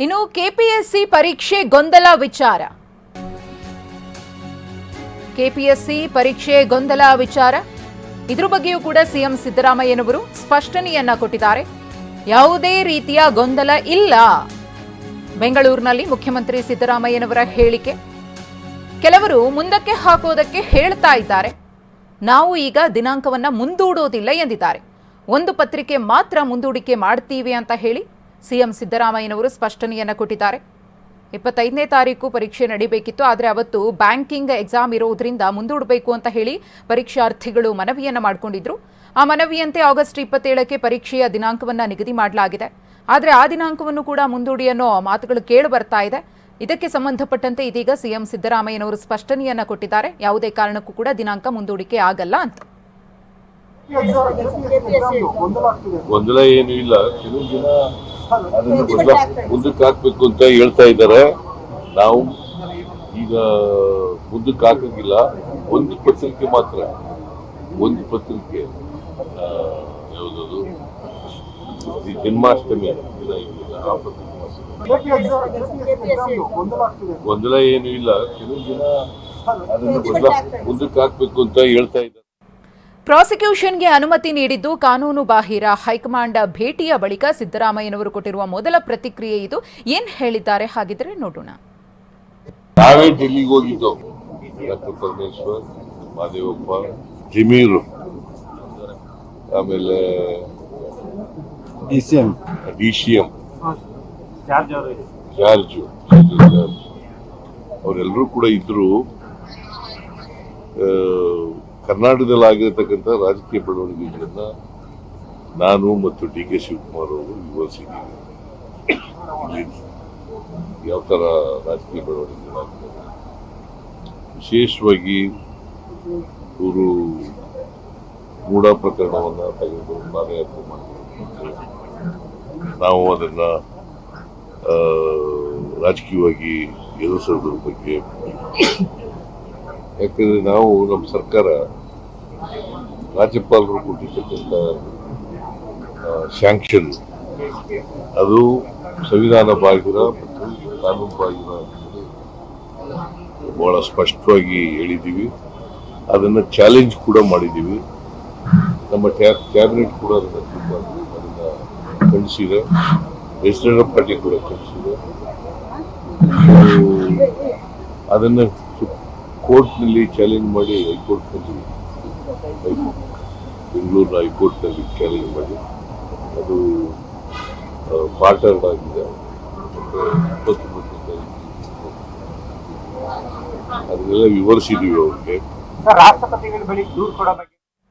ಇನ್ನು ಕೆಪಿಎಸ್ಸಿ ಪರೀಕ್ಷೆ ಗೊಂದಲ ವಿಚಾರ. ಕೆಪಿಎಸ್ಸಿ ಪರೀಕ್ಷೆ ಗೊಂದಲ ವಿಚಾರ. ಇದ್ರ ಬಗ್ಗೆಯೂ ಕೂಡ ಸಿಎಂ ಸಿದ್ದರಾಮಯ್ಯನವರು ಸ್ಪಷ್ಟನೆಯನ್ನ ಕೊಟ್ಟಿದ್ದಾರೆ. ಯಾವುದೇ ರೀತಿಯ ಗೊಂದಲ ಇಲ್ಲ. ಬೆಂಗಳೂರಿನಲ್ಲಿ ಮುಖ್ಯಮಂತ್ರಿ ಸಿದ್ದರಾಮಯ್ಯನವರ ಹೇಳಿಕೆ. ಕೆಲವರು ಮುಂದಕ್ಕೆ ಹಾಕೋದಕ್ಕೆ ಹೇಳ್ತಾ ಇದ್ದಾರೆ. ನಾವು ಈಗ ದಿನಾಂಕವನ್ನ ಮುಂದೂಡೋದಿಲ್ಲ ಎಂದಿದ್ದಾರೆ. ಒಂದು ಪತ್ರಿಕೆ ಮಾತ್ರ ಮುಂದೂಡಿಕೆ ಮಾಡ್ತೀವಿ ಅಂತ ಹೇಳಿ ಸಿಎಂ ಸಿದ್ದರಾಮಯ್ಯನವರು ಸ್ಪಷ್ಟನೆಯನ್ನು ಕೊಟ್ಟಿದ್ದಾರೆ. ಇಪ್ಪತ್ತೈದನೇ ತಾರೀಕು ಪರೀಕ್ಷೆ ನಡೀಬೇಕಿತ್ತು, ಆದರೆ ಅವತ್ತು ಬ್ಯಾಂಕಿಂಗ್ ಎಕ್ಸಾಮ್ ಇರೋದ್ರಿಂದ ಮುಂದೂಡಬೇಕು ಅಂತ ಹೇಳಿ ಪರೀಕ್ಷಾರ್ಥಿಗಳು ಮನವಿಯನ್ನ ಮಾಡಿಕೊಂಡಿದ್ರು. ಆ ಮನವಿಯಂತೆ ಆಗಸ್ಟ್ ಇಪ್ಪತ್ತೇಳಕ್ಕೆ ಪರೀಕ್ಷೆಯ ದಿನಾಂಕವನ್ನ ನಿಗದಿ ಮಾಡಲಾಗಿದೆ. ಆದರೆ ಆ ದಿನಾಂಕವನ್ನು ಕೂಡ ಮುಂದೂಡಿ ಅನ್ನೋ ಮಾತುಗಳು ಕೇಳಿ ಬರ್ತಾ ಇದೆ. ಇದಕ್ಕೆ ಸಂಬಂಧಪಟ್ಟಂತೆ ಇದೀಗ ಸಿಎಂ ಸಿದ್ದರಾಮಯ್ಯನವರು ಸ್ಪಷ್ಟನೆಯನ್ನ ಕೊಟ್ಟಿದ್ದಾರೆ. ಯಾವುದೇ ಕಾರಣಕ್ಕೂ ಕೂಡ ದಿನಾಂಕ ಮುಂದೂಡಿಕೆ ಆಗಲ್ಲ ಅಂತ. ಗೊಂದಲ ಏನು ಇಲ್ಲ ಕೆಲವು ಜನ ಅದನ್ನು ಮುಂದಕ್ಕೆ ಹಾಕ್ಬೇಕು ಅಂತ ಹೇಳ್ತಾ ಇದ್ದಾರೆ. ನಾವು ಈಗ ಮುಂದಕ್ಕೆ ಹಾಕಂಗಿಲ್ಲ. ಒಂದು ಪತ್ರಿಕೆ ಮಾತ್ರ. ಒಂದು ಪತ್ರಿಕೆ. ಯಾವುದದು? ಈ ಜನ್ಮಾಷ್ಟಮಿ ಆ ಪತ್ರಿಕೆ. ಗೊಂದಲ ಏನು ಇಲ್ಲ. ಕೆಲವು ಜನ ಅದನ್ನು ಮುಂದಕ್ಕೆ ಹಾಕ್ಬೇಕು ಅಂತ ಹೇಳ್ತಾ ಇದ್ದಾರೆ. ಪ್ರಾಸಿಕ್ಯೂಷನ್ಗೆ ಅನುಮತಿ ನೀಡಿದ್ದು ಕಾನೂನು ಬಾಹಿರ. ಹೈಕಮಾಂಡ್ ಭೇಟಿಯ ಬಳಿಕ ಸಿದ್ದರಾಮಯ್ಯನವರು ಕೊಟ್ಟಿರುವ ಮೊದಲ ಪ್ರತಿಕ್ರಿಯೆ ಇದು. ಏನ್ ಹೇಳಿದ್ದಾರೆ? ಹಾಗಿದ್ರೆ ನೋಡೋಣ. ನಾವೇ ಡೆಲ್ಲಿಗೆ ಹೋಗಿದ್ದು? ಡಾಕ್ಟರ್ ಪರಮೇಶ್ವರ್ ಮಹದೇವಪ್ಪ ಜಮೀರು ಆಮೇಲೆ ಡಿಸಿಎಂ. ಡಿಸಿಎಂ. ಜಾರ್ಜ್. ಅವರೆಲ್ಲರೂ ಕೂಡ ಇದ್ರು. ಆ, ಕರ್ನಾಟಕದಲ್ಲಿ ಆಗಿರತಕ್ಕಂಥ ರಾಜಕೀಯ ಬೆಳವಣಿಗೆಗಳನ್ನು ನಾನು ಮತ್ತು ಡಿ ಕೆ ಶಿವಕುಮಾರ್ ಅವರು ವಿವರಿಸಿದ್ದೀವಿ. ಯಾವ ಥರ ರಾಜಕೀಯ ಬೆಳವಣಿಗೆಗಳಾಗಿದೆ ವಿಶೇಷವಾಗಿ ಇವರು ಮೂಢ ಪ್ರಕರಣವನ್ನು ತೆಗೆದು ಪಾದಯಾತ್ರೆ ಮಾಡಿದ್ರು ನಾವು ಅದನ್ನ ರಾಜಕೀಯವಾಗಿ ಎದುರಿಸೋದ್ರ ಬಗ್ಗೆ ಯಾಕಂದ್ರೆ ನಾವು ನಮ್ಮ ಸರ್ಕಾರ ರಾಜ್ಯಪಾಲರು ಕೊಟ್ಟಿರ್ತಕ್ಕಂಥ ಸ್ಯಾಂಕ್ಷನ್ ಅದು ಸಂವಿಧಾನ ಬಾಹಿರ ಮತ್ತು ಕಾನೂನು ಬಾಹಿರ ಬಹಳ ಸ್ಪಷ್ಟವಾಗಿ ಹೇಳಿದ್ದೀವಿ. ಅದನ್ನು ಚಾಲೆಂಜ್ ಕೂಡ ಮಾಡಿದ್ದೀವಿ. ನಮ್ಮ ಕ್ಯಾಬಿನೆಟ್ ಕೂಡ ಅದನ್ನು ತುಂಬ ಅದನ್ನು ಖಂಡಿಸಿದೆ. ಪ್ರೆಸಿಡೆಂಟ್ ಪಾರ್ಟಿ ಕೂಡ ಖಂಡಿಸಿದೆ. ಅದನ್ನು ಕೋರ್ಟ್ನಲ್ಲಿ ಚಾಲೆಂಜ್ ಮಾಡಿ ಹೈಕೋರ್ಟ್ನಲ್ಲಿ ಬೆಂಗಳೂರಿನ ಹೈಕೋರ್ಟ್ನಲ್ಲಿ ಚಾಲೆಂಜ್ ಮಾಡಿ ಅದು ಪಾರ್ಟರ್ಡ್ ಆಗಿದೆ. ಇಪ್ಪತ್ತು ಅದನ್ನೆಲ್ಲ ವಿವರಿಸಿದ್ದೀವಿ ಅವ್ರಿಗೆ. ರಾಷ್ಟ್ರಪತಿಗಳ ಬಳಿ ದೂರು